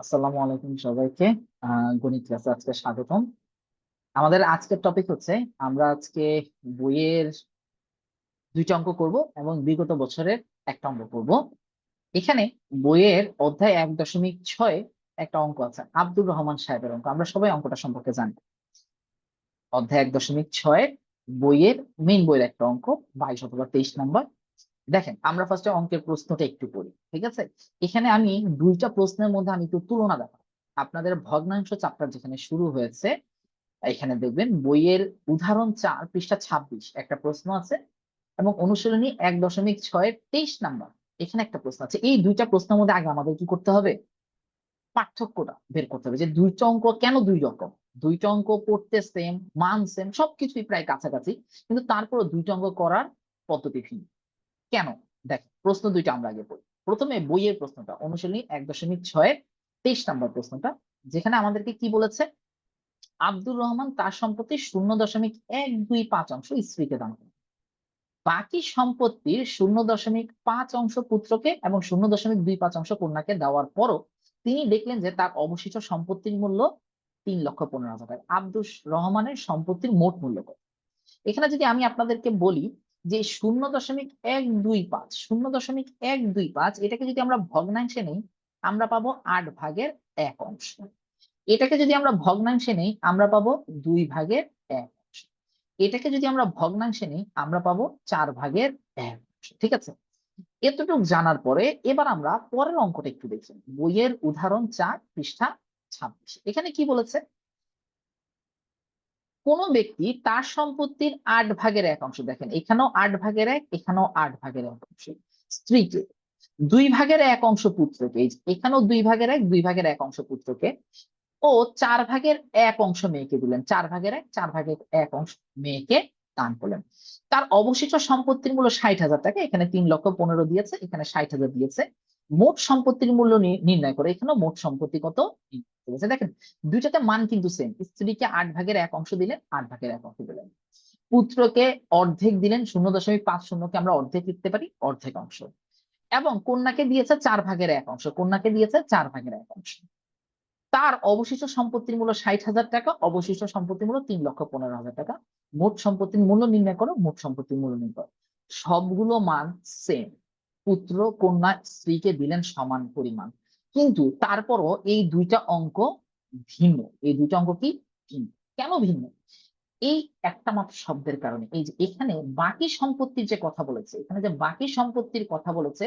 আসসালামু আলাইকুম সবাইকে। গণিত ক্লাসে আজকে স্বাগতম। আমাদের আজকের টপিক হচ্ছে, আমরা আজকে বইয়ের দুইটা অঙ্ক করব এবং বিগত বছরের একটা অঙ্ক করব। এখানে বইয়ের অধ্যায় এক দশমিক ছয় একটা অঙ্ক আছে, আব্দুর রহমান সাহেবের অঙ্ক। আমরা সবাই অঙ্কটা সম্পর্কে জানি। অধ্যায় এক দশমিক ছয়, বইয়ের মেইন বইয়ের একটা অঙ্ক, বাইশ অথবা তেইশ নাম্বার। দেখেন, আমরা ফার্স্টে অঙ্কের প্রশ্নটা একটু করি ঠিক আছে? এখানে আমি দুইটা প্রশ্নের মধ্যে আমি একটু তুলনা দেখাবো। আপনাদের ভগ্নাংশ চ্যাপ্টার যেখানে শুরু হয়েছে, এখানে দেখবেন বইয়ের উদাহরণ চার, পৃষ্ঠা ছাব্বিশ, একটা প্রশ্ন আছে এবং অনুশীলনী এক দশমিক ছয়ের তেইশ নাম্বার, এখানে একটা প্রশ্ন আছে। এই দুইটা প্রশ্নের মধ্যে আগে আমাদের কি করতে হবে? পার্থক্যটা বের করতে হবে যে দুইটা অঙ্ক কেন দুই রকম? দুইটা অঙ্ক পড়তে সেম মান সেম সবকিছুই প্রায় কাছাকাছি, কিন্তু তারপরে দুইটা অঙ্ক করার পদ্ধতি ভিন্ন। কেন? দেখ, প্রশ্ন দুইটা আমরা আগে পড়ি। প্রথমে বইয়ের প্রশ্নটা, অনুশীলনী এক দশমিক ছয়ের তেইশ নম্বর প্রশ্নটা, যেখানে আমাদেরকে কি বলেছে? আব্দুর রহমান তার সম্পত্তি শূন্য দশমিক এক দুই পাঁচ অংশ স্ত্রীকে দান করেন। বাকি সম্পত্তির শূন্য দশমিক পাঁচ অংশ পুত্রকে এবং শূন্য দশমিক দুই পাঁচ অংশ কন্যাকে দেওয়ার পরও তিনি দেখলেন যে তার অবশিষ্ট সম্পত্তির মূল্য তিন লক্ষ পনেরো হাজার টাকা। আব্দুর রহমানের সম্পত্তির মোট মূল্য কত? এখানে যদি আমি আপনাদেরকে বলি যে শূন্য দশমিক এক দুই পাঁচ, শূন্য দশমিক এক দুই পাঁচ, এটাকে যদি আমরা ভগ্নাংশে নেই, আমরা পাবো আট ভাগের এক অংশ। এটাকে যদি আমরা ভগ্নাংশে নেই, আমরা পাবো দুই ভাগের এক অংশ। এটাকে যদি আমরা ভগ্নাংশে নেই, আমরা পাবো চার ভাগের এক অংশ, ঠিক আছে? এতটুকু জানার পরে এবার আমরা পরের অঙ্কটা একটু দেখি। বইয়ের উদাহরণ চার পৃষ্ঠা ছাব্বিশ। এখানে কি বলেছে? কোন ব্যক্তি তার সম্পত্তির আট ভাগের এক অংশ, দেখেন এখানেও আট ভাগের এক, এখানেও আট ভাগের এক অংশ। স্ত্রীকে দুই ভাগের এক অংশ পুত্রকে এখানেও দুই ভাগের এক, দুই ভাগের এক অংশ পুত্রকে, ও চার ভাগের এক অংশ মেয়েকে দিলেন। চার ভাগের এক, চার ভাগের এক অংশ মেয়েকে দান করলেন। তার অবশিষ্ট সম্পত্তির মূল্য ষাট হাজার টাকা, এখানে তিন লক্ষ পনেরো দিয়েছে, এখানে ষাট হাজার দিয়েছে। মোট সম্পত্তির মূল্য নির্ণয় করে এখানে মোট সম্পত্তি কত। দেখেন, দুইটাতে মান কিন্তু সেম স্ত্রীকে আট ভাগের এক অংশ দিলেন, আট ভাগের এক অংশ দিলেন। পুত্রকে অর্ধেক দিলেন, শূন্য দশমিক পাঁচ শূন্যকে আমরা অর্ধেক লিখতে পারি, অর্ধেক অংশ। এবং কন্যাকে দিয়েছে চার ভাগের এক অংশ, কন্যাকে দিয়েছে চার ভাগের এক অংশ। তার অবশিষ্ট সম্পত্তির মূল্য ষাট হাজার টাকা, অবশিষ্ট সম্পত্তির মূল্য তিন লক্ষ পনেরো হাজার টাকা। মোট সম্পত্তির মূল্য নির্ণয় করো, মোট সম্পত্তির মূল্য নির্ণয় সবগুলো মান সেম পুত্র কন্যা স্ত্রীকে দিলেন সমান পরিমাণ। কিন্তু তারপরও এই দুইটা অঙ্ক ভিন্ন। এই দুইটা অঙ্ক কি? ভিন্ন। কেন ভিন্ন? এই একটা মাত্র শব্দের কারণে। এই যে এখানে বাকি সম্পত্তির যে কথা বলেছে, এখানে যে বাকি সম্পত্তির কথা বলেছে,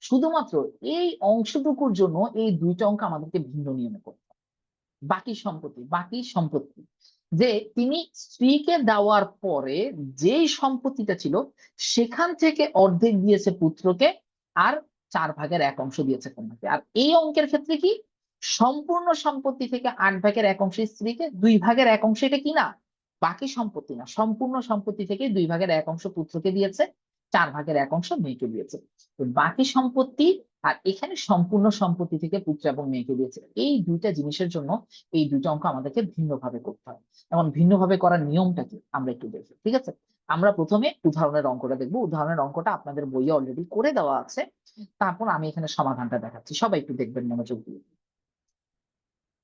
শুধুমাত্র এই অংশটুকুর জন্য এই দুইটা অঙ্ক আমাদেরকে ভিন্ন নিয়মে করতে। বাকি সম্পত্তি বাকি সম্পত্তি। যে তিনি স্ত্রীকে দেওয়ার পরে যেই সম্পত্তিটা ছিল, সেখান থেকে অর্ধেক দিয়েছে পুত্রকে আর চার ভাগের এক অংশ দিয়েছে কন্যাকে। আর এই অঙ্কের ক্ষেত্রে কি? সম্পূর্ণ সম্পত্তি থেকে আট ভাগের এক অংশ স্ত্রীকে, দুই ভাগের এক অংশ এটা কি না? বাকি সম্পত্তি না। সম্পূর্ণ সম্পত্তি থেকে দুই ভাগের এক অংশ পুত্রকে দিয়েছে, চার ভাগের এক অংশ মেয়েকে দিয়েছে। তো বাকি সম্পত্তি আর এখানে সম্পূর্ণ সম্পত্তি থেকে পুত্র এবং মেয়েকে দিয়েছে। এই দুইটা জিনিসের জন্য এই দুইটা অঙ্ক আমাদেরকে ভিন্নভাবে করতে হয়। এবং ভিন্নভাবে করার নিয়মটা কি? আমরা একটু দেখি। ঠিক আছে? আমরা প্রথমে উদাহরণের অঙ্কটা দেখব। উদাহরণের অঙ্কটা আপনাদের বইয়ে অলরেডি করে দেওয়া আছে। তারপর আমি এখানে সমাধানটা দেখাচ্ছি। সবাই একটু দেখবেন মনোযোগ দিয়ে।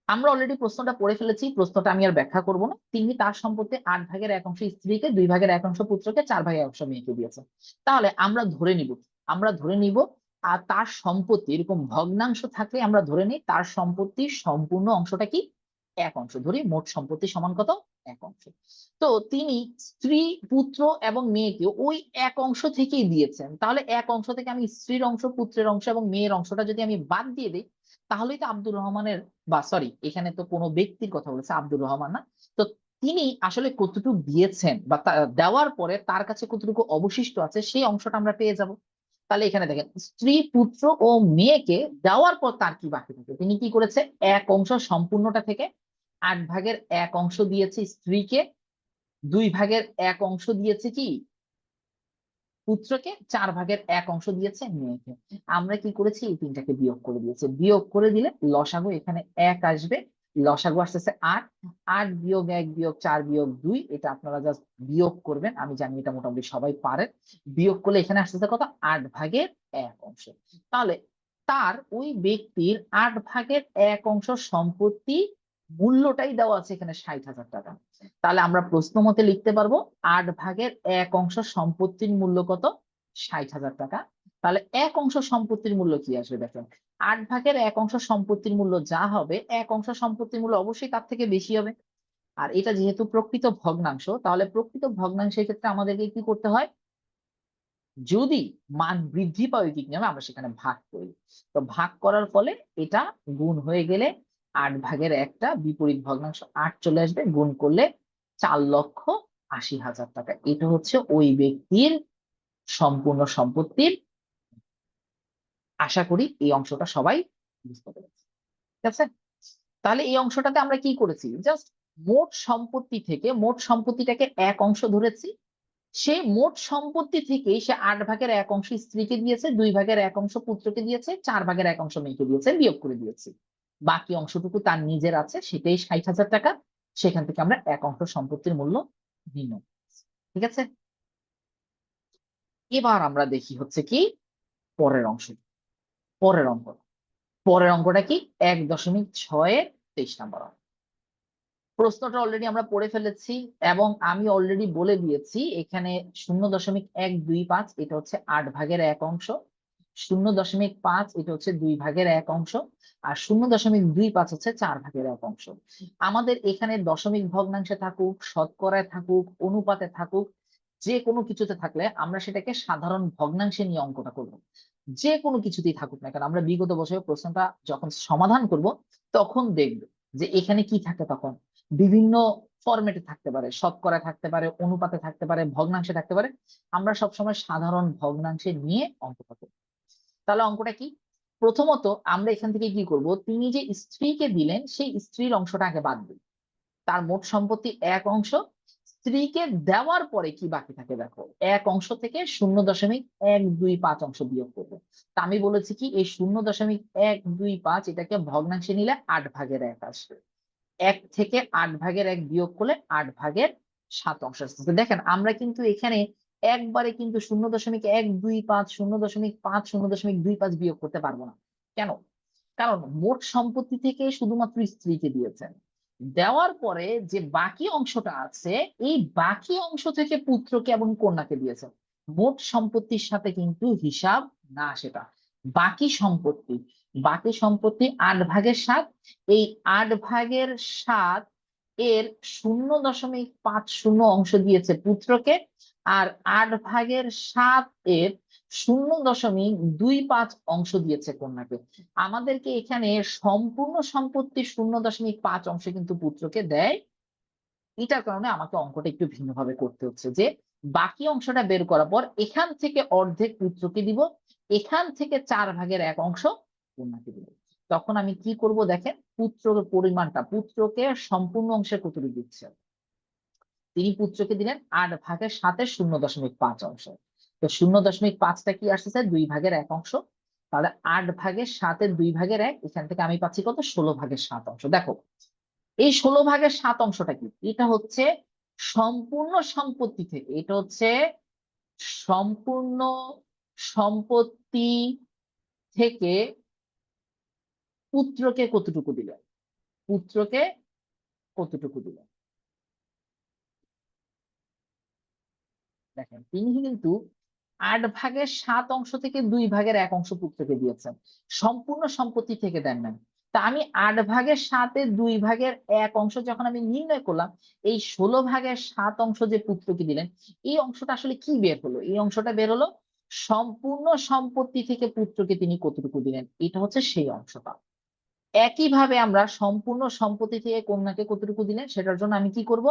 আমরা অলরেডি প্রশ্নটা পড়ে ফেলেছি। প্রশ্নটা আমি আর ব্যাখ্যা করব না। তিনি তার সম্পত্তি আট ভাগের এক অংশ স্ত্রীকে, দুই ভাগের এক অংশ পুত্রকে, চার ভাগের অংশ মেয়েকে দিয়েছে। তাহলে আমরা ধরে নিব। আমরা ধরে নিব আর তার সম্পত্তি, এরকম ভগ্নাংশ থাকলে আমরা ধরে নিই, তার সম্পত্তির সম্পূর্ণ অংশটা কি? এক অংশ। ধরি মোট সম্পত্তি সমান কত? এক অংশ। তো তিনি স্ত্রী, পুত্র এবং মেয়েকে ওই এক অংশ থেকেই দিয়েছেন। তাহলে এক অংশ থেকে আমি স্ত্রীর অংশ, পুত্রের অংশ এবং মেয়ের অংশটা যদি আমি বাদ দিয়ে দিই, তাহলেই তো আব্দুর রহমানের বা সরি এখানে তো কোনো ব্যক্তির কথা বলেছে, আব্দুর রহমান না। তো তিনি আসলে কতটুকু দিয়েছেন বা দেওয়ার পরে তার কাছে কতটুকু অবশিষ্ট আছে, সেই অংশটা আমরা পেয়ে যাব। তাহলে এখানে দেখেন, স্ত্রী, পুত্র ও মেয়েকে দেওয়ার পর তার কি বাকি থাকে? তিনি কি করেছে? এক অংশ সম্পূর্ণটা থেকে আট ভাগের এক অংশ দিয়েছে স্ত্রীকে, দুই ভাগের এক অংশ দিয়েছে কি? পুত্রকে, চার ভাগের এক অংশ দিয়েছে মেয়েকে। আমরা কি করেছি? এই তিনটাকে বিয়োগ করে দিয়েছে। বিয়োগ করে দিলে লসাগু এখানে এক আসবে, লসাগু আসতেছে আট আট বিয়োগ এক বিয়োগ চার বিয়োগ দুই, এটা আপনারা জাস্ট বিয়োগ করবেন। আমি জানি এটা মোটামুটি সবাই পারেন বিয়োগ করলে এখানে আসতেছে কত? আট ভাগের এক অংশ। তাহলে তার ওই ব্যক্তির আট ভাগের এক অংশ সম্পত্তি মূল্যটাই দেওয়া আছে এখানে ষাট হাজার টাকা। তাহলে আমরা প্রশ্ন মতে লিখতে পারব, আট ভাগের এক অংশ সম্পত্তির মূল্য কত? ষাট হাজার টাকা। তাহলে এক অংশ সম্পত্তির মূল্য কি আসবে দেখেন? আট ভাগের এক অংশ সম্পত্তির মূল্য যা হবে, এক অংশ সম্পত্তির মূল্য অবশ্যই তার থেকে বেশি হবে? আর এটা যেহেতু প্রকৃত ভগ্নাংশ, তাহলে প্রকৃত ভগ্নাংশের ক্ষেত্রে আমাদেরকে কি করতে হয়? যদি মান বৃদ্ধি পায় ঐকিক আমরা সেখানে ভাগ করি। তো ভাগ করার ফলে এটা গুণ হয়ে গেলে আট ভাগের একটা বিপরীত ভগ্নাংশ আট চলে আসবে, গুণ করলে চার লক্ষ আশি হাজার টাকা। এটা হচ্ছে ওই ব্যক্তির সম্পূর্ণ সম্পত্তির। আশা করি এই অংশটা সবাই বুঝতে পেরেছে। ঠিক আছে? তাহলে এই অংশটাতে আমরা কি করেছি? জাস্ট মোট সম্পত্তি থেকে, মোট সম্পত্তিটাকে এক অংশ ধরেছি। সে মোট সম্পত্তি থেকেই সে আট ভাগের এক অংশ স্ত্রীকে দিয়েছে, দুই ভাগের এক অংশ পুত্রকে দিয়েছে, চার ভাগের এক অংশ মেয়েকে দিয়েছে, বিয়োগ করে দিয়েছি। বাকি অংশটুকু তার নিজের আছে, সেটাই ষাট হাজার টাকা, সেখান থেকে আমরা এক অংশ সম্পত্তির মূল্য নির্ণয় ঠিক আছে? এবার আমরা দেখি হচ্ছে কি, পরের অংশ। পরের অঙ্ক। পরের অঙ্কটা কি? এক দশমিক ছয়ের তেইশ নাম্বার অঙ্ক। প্রশ্নটা অলরেডি আমরা পড়ে ফেলেছি এবং আমি অলরেডি বলে দিয়েছি, এখানে শূন্য দশমিক এক দুই পাঁচ, এটা হচ্ছে আট ভাগের এক অংশ। শূন্য দশমিক পাঁচ এটা হচ্ছে দুই ভাগের এক অংশ, আর শূন্য দশমিক দুই পাঁচ হচ্ছে চার ভাগের এক অংশ। আমাদের এখানে দশমিক ভগ্নাংশে থাকুক, শতকরায় থাকুক, অনুপাতে থাকুক, যে কোনো কিছুতে থাকলে আমরা সেটাকে সাধারণ ভগ্নাংশে নিয়ে অঙ্কটা করব। যে কোনো কিছুতেই থাকুক না কেন, আমরা বিগত বছরের প্রশ্নটা যখন সমাধান করব, তখন দেখব যে এখানে কি থাকে তখন। বিভিন্ন ফরম্যাটে থাকতে পারে শতকরা থাকতে পারে, অনুপাতে থাকতে পারে, ভগ্নাংশে থাকতে পারে, আমরা সবসময় সাধারণ ভগ্নাংশে নিয়ে অঙ্কটা করব। তাহলে অঙ্কটা কি? প্রথমত আমরা এখান থেকে কি করব? তিনি যে স্ত্রীকে দিলেন, সেই স্ত্রীর অংশটা আগে বাদ দিই। তার মোট সম্পত্তি এক অংশ। স্ত্রীকে দেওয়ার পরে কি বাকি থাকে দেখো? এক অংশ থেকে শূন্য দশমিক এক দুই পাঁচ অংশ বিয়োগ করব। তা আমি বলেছি কি, এই শূন্য দশমিক এক দুই পাঁচ এটাকে ভগ্নাংশে নিলে আট ভাগের এক আসবে। এক থেকে আট ভাগের এক বিয়োগ করলে আট ভাগের সাত অংশ আসতেছে দেখেন, আমরা কিন্তু এখানে একবারে কিন্তু শূন্য দশমিক এক, দুই, পাঁচ, শূন্য দশমিক পাঁচ, শূন্য দশমিক দুই, পাঁচ বিয়োগ করতে পারব না। কেন? কারণ মোট সম্পত্তি থেকে শুধুমাত্র স্ত্রীকে দিয়েছেন দেওয়ার পরে যে বাকি অংশটা আছে, এই বাকি অংশ থেকে পুত্রকে এবং কন্যাকে দিয়েছে। মোট সম্পত্তির সাথে কিন্তু হিসাব না সেটা। বাকি সম্পত্তি বাকি সম্পত্তি আট ভাগের সাত, এই আট ভাগের সাত এর শূন্য দশমিক পাঁচ শূন্য অংশ দিয়েছে পুত্রকে। আর আট ভাগের সাত এর শূন্য দশমিক দুই পাঁচ অংশ দিয়েছে কন্যাকে। আমাদেরকে এখানে সম্পূর্ণ সম্পত্তি শূন্য দশমিক পাঁচ অংশ কিন্তু পুত্রকে দেয়। এটার কারণে আমাকে অঙ্কটা একটু ভিন্নভাবে করতে হচ্ছে যে বাকি অংশটা বের করার পর এখান থেকে অর্ধেক পুত্রকে দিব, এখান থেকে চার ভাগের এক অংশ কন্যাকে দিব। তখন আমি কি করব দেখেন, পুত্রের পরিমাণটা, পুত্রকে সম্পূর্ণ অংশে কতটুকু দিচ্ছে? তিনি পুত্রকে দিলেন আট ভাগের সাথে শূন্য দশমিক পাঁচ অংশ। তো শূন্য দশমিক পাঁচটা কি আসতেছে? দুই ভাগের এক অংশ। তাহলে আট ভাগের সাতের দুই ভাগের এক, এখান থেকে আমি পাচ্ছি কত? ষোলো ভাগের সাত অংশ। দেখো, এই ষোলো ভাগের সাত অংশটা কি? এটা হচ্ছে সম্পূর্ণ সম্পত্তি থেকে, এটা হচ্ছে সম্পূর্ণ সম্পত্তি থেকে পুত্রকে কতটুকু দিলেন? পুত্রকে কতটুকু দিলেন? দেখেন, তিনি কিন্তু আট ভাগের সাত অংশ থেকে দুই ভাগের এক অংশ পুত্রকে দিয়েছেন। সম্পূর্ণ সম্পত্তি থেকে দেন নাই। তা আমি আট ভাগের সাতে দুই ভাগের এক অংশ যখন আমি নির্ণয় করলাম, এই ষোলো ভাগের সাত অংশ যে পুত্রকে দিলেন, এই অংশটা আসলে কি বের হলো? এই অংশটা বের হলো, সম্পূর্ণ সম্পত্তি থেকে পুত্রকে তিনি কতটুকু দিলেন? এটা হচ্ছে সেই অংশটা। একইভাবে আমরা সম্পূর্ণ সম্পত্তি থেকে কন্যাকে কতটুকু দিলেন, সেটার জন্য আমি কি করব?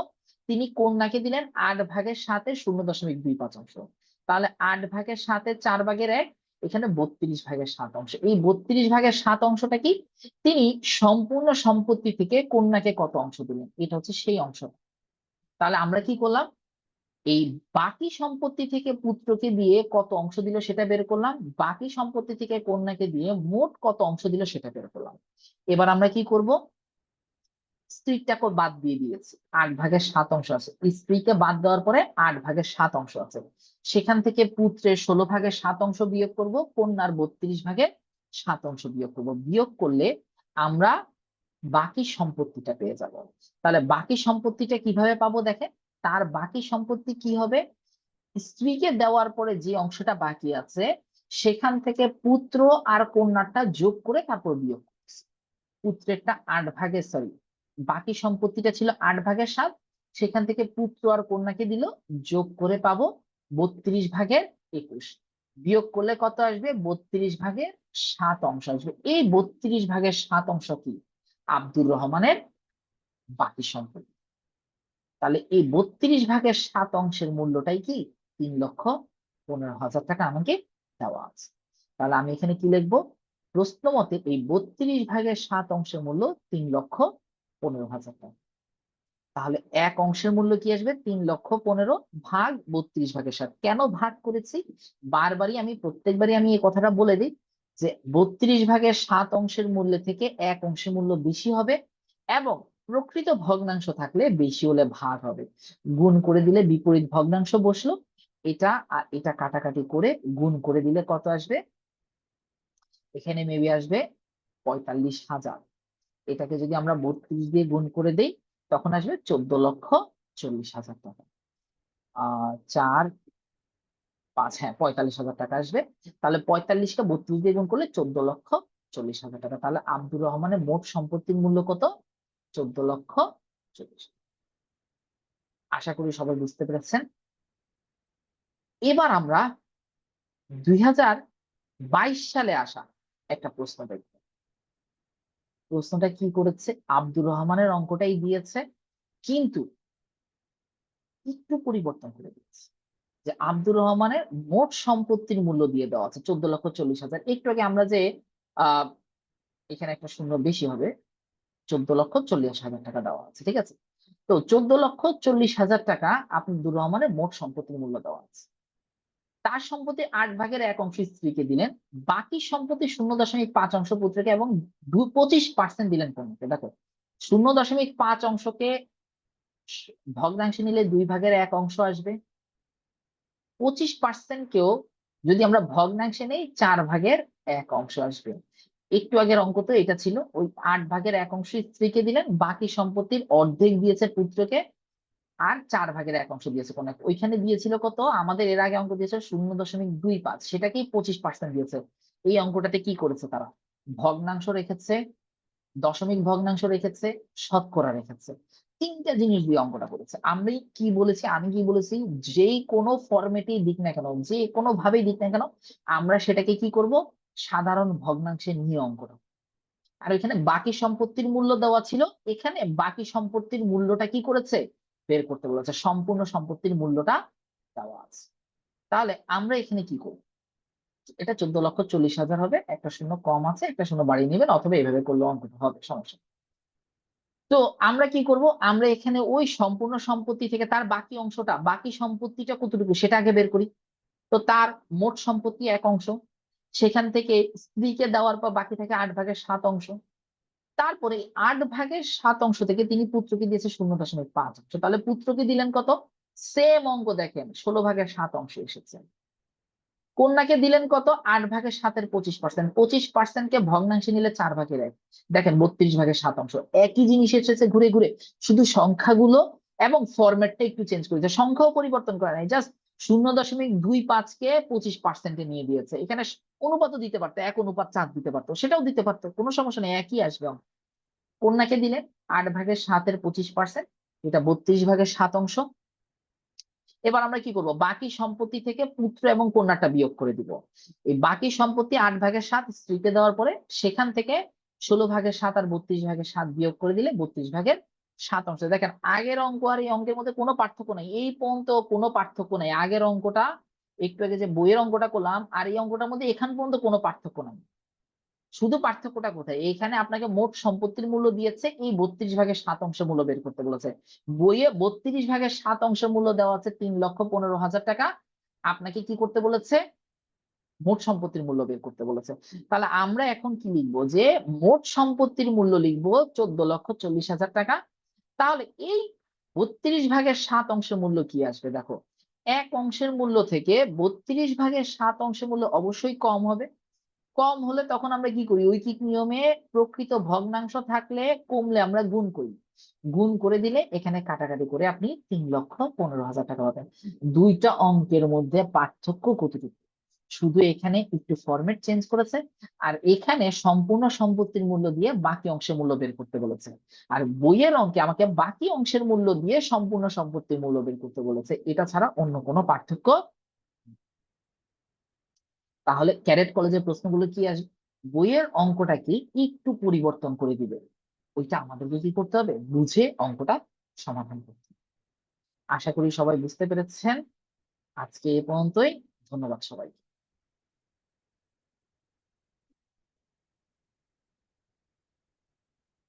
তিনি কন্যাকে দিলেন আট ভাগের সাথে শূন্য দশমিক দুই পাঁচ অংশ তাহলে আট ভাগের সাথে চার ভাগের এক, এখানে বত্রিশ ভাগের সাত অংশ। এই বত্রিশ ভাগের সাত অংশটা কি? তিনি সম্পূর্ণ সম্পত্তি থেকে কন্যাকে কত অংশ দিলেন? এটা হচ্ছে সেই অংশ। তাহলে আমরা কি করলাম? এই বাকি সম্পত্তি থেকে পুত্রকে দিয়ে কত অংশ দিল সেটা বের করলাম। বাকি সম্পত্তি থেকে কন্যাকে দিয়ে মোট কত অংশ দিল সেটা বের করলাম। এবার আমরা কি করব? স্ত্রীটাকে বাদ দিয়ে দিয়েছি। আট ভাগের সাত অংশ আছে। স্ত্রীকে বাদ দেওয়ার পরে আট ভাগের সাত অংশ আছে। সেখান থেকে পুত্রের ষোলো ভাগের সাত অংশ বিয়োগ করব, কন্যার বত্রিশ ভাগের সাত অংশ বিয়োগ করব। বিয়োগ করলে আমরা বাকি সম্পত্তিটা পেয়ে যাব। তাহলে বাকি সম্পত্তিটা কীভাবে পাবো দেখেন? তার বাকি সম্পত্তি কি হবে? স্ত্রীকে দেওয়ার পরে যে অংশটা বাকি আছে, সেখান থেকে পুত্র আর কন্যাটা যোগ করে তারপর বিয়োগ পুত্রেরটা আট ভাগের সরি বাকি সম্পত্তিটা ছিল আট ভাগের সাত, সেখান থেকে পুত্র আর কন্যাকে দিল, যোগ করে পাবো বত্রিশ ভাগের একুশ। বিয়োগ করলে কত আসবে? বত্রিশ ভাগের সাত অংশ আসবে। এই বত্রিশ ভাগের সাত অংশ কি? আব্দুর রহমানের বাকি সম্পত্তি। তাহলে এই বত্রিশ ভাগের সাত অংশের মূল্যটাই কি? তিন লক্ষ পনেরো হাজার টাকা আমাকে দেওয়া আছে। তাহলে আমি এখানে কি লিখব? প্রশ্ন মতে এই বত্রিশ ভাগের সাত অংশের মূল্য তিন লক্ষ পনেরো হাজার টাকা তাহলে এক অংশের মূল্য কি আসবে? তিন লক্ষ পনেরো ভাগ বত্রিশ ভাগের সাত কেন ভাগ করেছি? বারবারই আমি, প্রত্যেকবারই আমি এই কথাটা বলে দিই যে বত্রিশ ভাগের সাত অংশের মূল্য থেকে এক অংশের মূল্য বেশি হবে এবং প্রকৃত ভগ্নাংশ থাকলে বেশি হলে ভাগ হবে। গুণ করে দিলে বিপরীত ভগ্নাংশ বসল। এটা আর এটা কাটাকাটি করে গুণ করে দিলে কত আসবে? এখানে মেবি আসবে পঁয়তাল্লিশ হাজার। এটাকে যদি আমরা বত্রিশ দিয়ে গুণ করে দেই, তখন আসবে চোদ্দ লক্ষ চল্লিশ হাজার টাকা। আহ চার, পাঁচ হ্যাঁ পঁয়তাল্লিশ হাজার টাকা আসবে। তাহলে পঁয়তাল্লিশকে বত্রিশ দিয়ে গুণ করলে চোদ্দ লক্ষ চল্লিশ হাজার টাকা। তাহলে আব্দুর রহমানের মোট সম্পত্তির মূল্য কত? চোদ্দ লক্ষ চল্লিশ আশা করি সবাই বুঝতে পেরেছেন। এবার আমরা দুই হাজার বাইশ সালে আসা একটা প্রশ্ন দেখব। প্রশ্নটা কি করেছে? আব্দুর রহমানের অঙ্কটাই দিয়েছে, কিন্তু একটু পরিবর্তন করে দিয়েছে। যে আব্দুর রহমানের মোট সম্পত্তির মূল্য দিয়ে দেওয়া আছে, চোদ্দ লক্ষ চল্লিশ হাজার। একটু আগে আমরা যে আহ এখানে একটা শূন্য বেশি হবে, চোদ্দ লক্ষ চল্লিশ হাজার টাকা দেওয়া আছে, ঠিক আছে? তো চোদ্দ লক্ষ চল্লিশ হাজার টাকা আব্দুর রহমানের মোট সম্পত্তির মূল্য দেওয়া আছে। তার সম্পত্তি আট ভাগের এক অংশ স্ত্রীকে দিলেন, বাকি সম্পত্তি শূন্য দশমিক পাঁচ অংশ পুত্রকে এবং দু পঁচিশ পার্সেন্ট দিলেন কন্যাকে। দেখো, শূন্য দশমিক পাঁচ অংশকে ভগ্নাংশে নিলে দুই ভাগের এক অংশ আসবে। পঁচিশ পার্সেন্ট কেও যদি আমরা ভগ্নাংশে নেই, চার ভাগের এক অংশ আসবে। একটু আগের অঙ্ক তো এটা ছিল, ওই আট ভাগের এক অংশ স্ত্রীকে দিলেন, বাকি সম্পত্তির অর্ধেক দিয়েছে পুত্রকে আর চার ভাগের এক অংশ দিয়েছে কোন ওইখানে দিয়েছিল কত? আমাদের এর আগে অঙ্ক দিয়েছে শূন্য দশমিক দুই পাঁচ। সেটাকেই পঁচিশ পার্সেন্ট দিয়েছে। এই অঙ্কটাতে কি করেছে তারা? ভগ্নাংশ রেখেছে, দশমিক ভগ্নাংশ রেখেছে, শতকরা রেখেছে। তিনটা জিনিস দিয়ে অঙ্কটা করেছে। আমি কি বলেছি? আমি কি বলেছি? যে কোনো ফরম্যাটেই দিক না কেন, যে কোনো ভাবেই দিক না কেন, আমরা সেটাকে কি করব? সাধারণ ভগ্নাংশে নিয়ে অঙ্কটা আর এখানে বাকি সম্পত্তির মূল্য দেওয়া ছিল। এখানে বাকি সম্পত্তির মূল্যটা কি করেছে? বের করতে বলেছে। সম্পূর্ণ সম্পত্তির মূল্যটা দেওয়া আছে। তাহলে আমরা এখানে কি করব? এটা চোদ্দ লক্ষ চল্লিশ হাজার হবে, একটা শূন্য কম আছে, একটা শূন্য বাড়িয়ে নেবেন, অথবা এইভাবে করলে অঙ্কটা হবে, সমস্যা তো আমরা কি করব? আমরা এখানে ওই সম্পূর্ণ সম্পত্তি থেকে তার বাকি অংশটা, বাকি সম্পত্তিটা কতটুকু সেটা আগে বের করি। তো তার মোট সম্পত্তি এক অংশ, সেখান থেকে স্ত্রীকে দেওয়ার পর বাকি থাকে আট ভাগের সাত অংশ। তারপরে আট ভাগের সাত অংশ থেকে তিনি পুত্রকে দিয়েছে শূন্য দশমিক পাঁচ অংশ। তাহলে পুত্রকে দিলেন কত? সেম অঙ্ক দেখেন, ষোলো ভাগের সাত অংশ এসেছে। কন্যাকে দিলেন কত? আট ভাগের সাতের পঁচিশ পার্সেন্ট পঁচিশ পার্সেন্টকে ভগ্নাংশে নিলে চার ভাগের এক। দেখেন, বত্রিশ ভাগের সাত অংশ। একই জিনিস এসেছে ঘুরে ঘুরে। শুধু সংখ্যাগুলো এবং ফরম্যাটটা একটু চেঞ্জ করেছে সংখ্যাও পরিবর্তন করা নাই। জাস্ট শূন্য দশমিক দুই পাঁচকে পঁচিশ পার্সেন্টে নিয়ে দিয়েছে। এখানে অনুপাতও দিতে পারতো, এক অনুপাত চার দিতে পারতো, সেটাও দিতে পারতো, কোনো সমস্যা নেই, একই আসবে কন্যাকে দিলেন আট ভাগের সাতের পঁচিশ পার্সেন্ট এটা বত্রিশ ভাগের সাত অংশ। এবার আমরা কি করব? বাকি সম্পত্তি থেকে পুত্র এবং কন্যাটা বিয়োগ করে দিব। এই বাকি সম্পত্তি আট ভাগের সাত স্ত্রীকে দেওয়ার পরে সেখান থেকে ষোলো ভাগের সাত আর বত্রিশ ভাগের সাত বিয়োগ করে দিলে বত্রিশ ভাগের সাত অংশ। দেখেন, আগের অঙ্ক আর এই অঙ্কের মধ্যে কোনো পার্থক্য নেই। এই পর্যন্ত কোনো পার্থক্য নেই। আগের অঙ্কটা, একটু আগে যে বইয়ের অঙ্কটা করলাম, আর এই অঙ্কটার মধ্যে এখান পর্যন্ত কোনো পার্থক্য নেই। শুধু পার্থক্যটা কোথায়? এখানে আপনাকে মোট সম্পত্তির মূল্য দিয়েছে, এই বত্রিশ ভাগের সাত অংশ মূল্য বের করতে বলেছে। বইয়ে বত্রিশ ভাগের সাত অংশ মূল্য দেওয়া আছে তিন লক্ষ পনেরো হাজার টাকা। আপনাকে কি করতে বলেছে? মোট সম্পত্তির মূল্য বের করতে বলেছে। তাহলে আমরা এখন কি লিখব? যে মোট সম্পত্তির মূল্য লিখব চোদ্দ লক্ষ চল্লিশ হাজার টাকা। তাহলে এই বত্রিশ ভাগের সাত অংশের মূল্য কি আসবে? দেখো, এক অংশের মূল্য থেকে বত্রিশ ভাগের সাত অংশের মূল্য অবশ্যই কম হবে। কম হলে তখন আমরা কি করি? ঐকিক নিয়মে প্রকৃত ভগ্নাংশ থাকলে কমলে আমরা গুণ করি। গুণ করে দিলে এখানে কাটাকাটি করে আপনি তিন লক্ষ পনেরো হাজার টাকা পাবেন। দুইটা অঙ্কের মধ্যে পার্থক্য কতটুকু? শুধু এখানে একটু ফরম্যাট চেঞ্জ করেছে আর এখানে সম্পূর্ণ সম্পত্তির মূল্য দিয়ে বাকি অংশের মূল্য বের করতে বলেছে। আর বইয়ের অঙ্কে আমাকে বাকি অংশের মূল্য দিয়ে সম্পূর্ণ সম্পত্তির মূল্য বের করতে বলেছে। এটা ছাড়া অন্য কোনো পার্থক্য? তাহলে ক্যারেট কলেজের প্রশ্নগুলো কি আসবে? বইয়ের অঙ্কটা কি একটু পরিবর্তন করে দিবে? ওইটা আমাদেরকে কি করতে হবে? বুঝে অঙ্কটা সমাধান করতে। আশা করি সবাই বুঝতে পেরেছেন। আজকে এ পর্যন্তই। ধন্যবাদ সবাইকে।